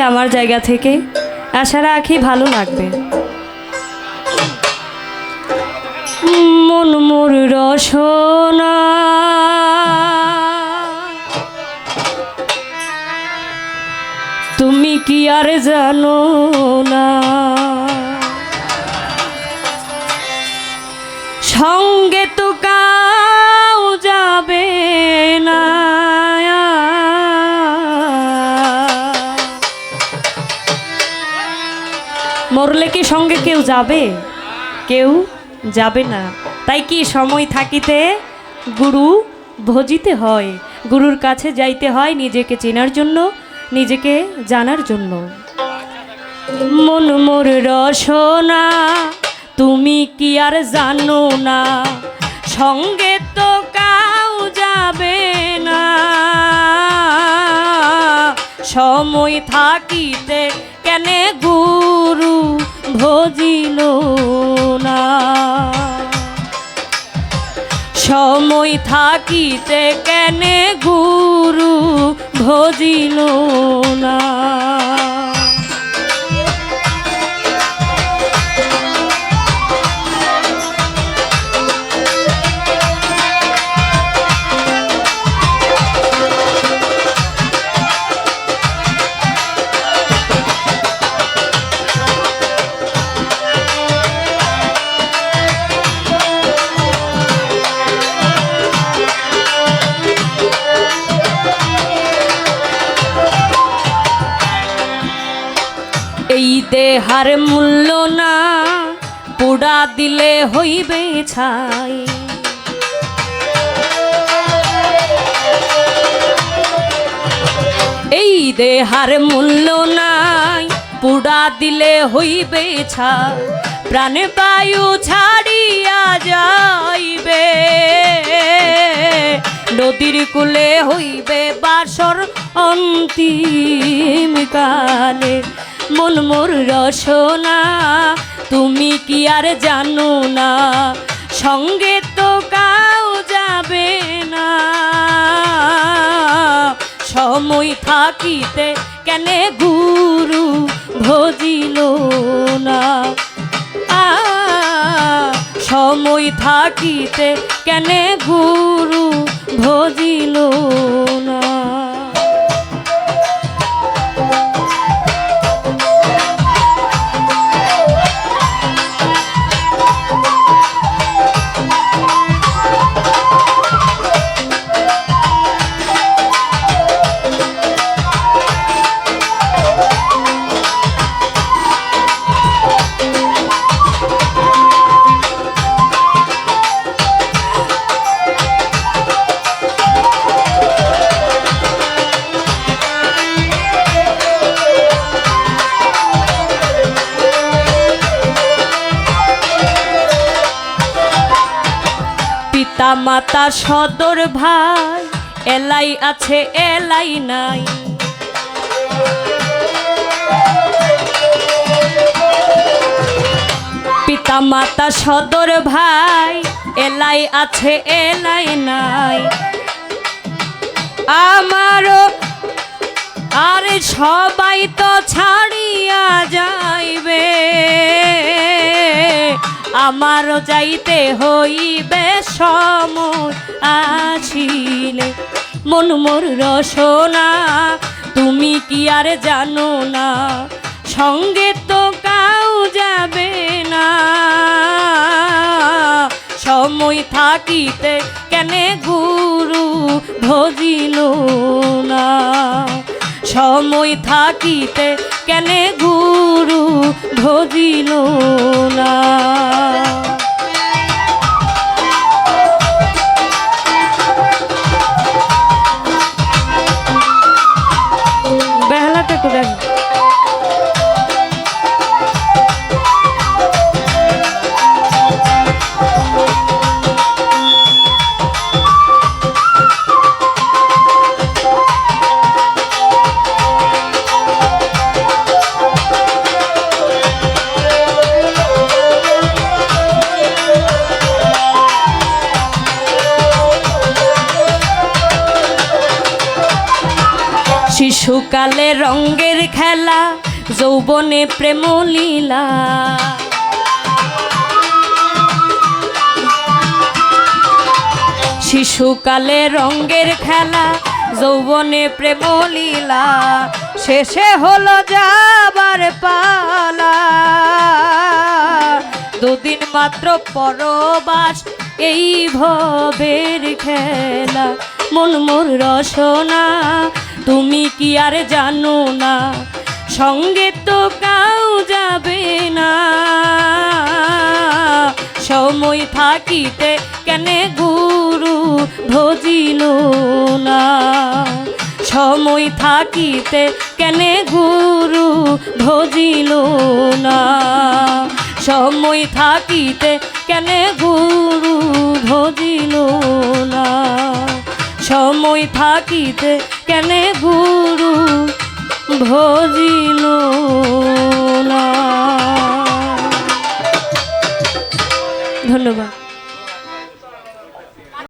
আমার জায়গা থেকে। আশা রাখি ভালো লাগবে। মন মোর রসনা। তুমি কি আর জানো না? মরলে কি সঙ্গে কেউ যাবে? কেউ যাবে না। তাই কি সময় থাকিতে গুরু ভজিতে হয়? গুরুর কাছে যাইতে হয় নিজেকে চেনার জন্য, নিজেকে জানার জন্য। মন মোর রসনা, তুমি কি আর জানো না? সঙ্গে তো কাউ যাবে না। সময় থাকিতে কেন গুরু ভজিল না। সময় থাকিতে কেন গুরু ভজিল না। এই দেহার মূল্য না, পোড়া দিলে হইবে ছাই। এই দেহার মূল্য নাই, পোড়া দিলে হইবে ছাই। প্রাণ বায়ু ছাড়িয়া যাইবে, নদীর কুলে হইবে বাসর অন্তিম কালে। মন মোর রসনা, তুমি কি আর জানো না? সঙ্গে তো কাউ যাবে না। সময় থাকিতে কেনে গুরু ভজিল না? সময় থাকিতে কেনে গুরু ভজিল পিতা মাতা সদর ভাই, এলাই আছে, এলাই নাই। পিতা মাতা সদর ভাই, এলাই আছে, এলাই নাই। আমারও আর সবাই তো ছাড়িয়া আমারও যাইতে হইবে সময় আসিলে। মন মোর রসনা, তুমি কি আর জানো না? সঙ্গে তো কাউ যাবে না। সময় থাকিতে কেনে গুরু ভজিল? সময় থাকিতে কেনে গুরু ভজিল না? শিশুকালে রঙ্গের খেলা, যৌবনে প্রেম লীলা। শিশুকালে রঙ্গের খেলা, যৌবনে প্রেম লীলা। শেষে হলো যাবার পালা। দুদিন মাত্র পরবাস, এই ভবের খেলা। মন মোর রসনা তুমি কি আর জানো না? সঙ্গে তো কাউ যাবে না। সময় থাকিতে কেনে গুরু ভজিল না? সময় থাকিতে কেনে গুরু ভজিল না? সময় থাকিতে কেনে গুরু ভজিল না? সময় থাকিতে কেনে গুরু ভজিল ধন্যবাদ।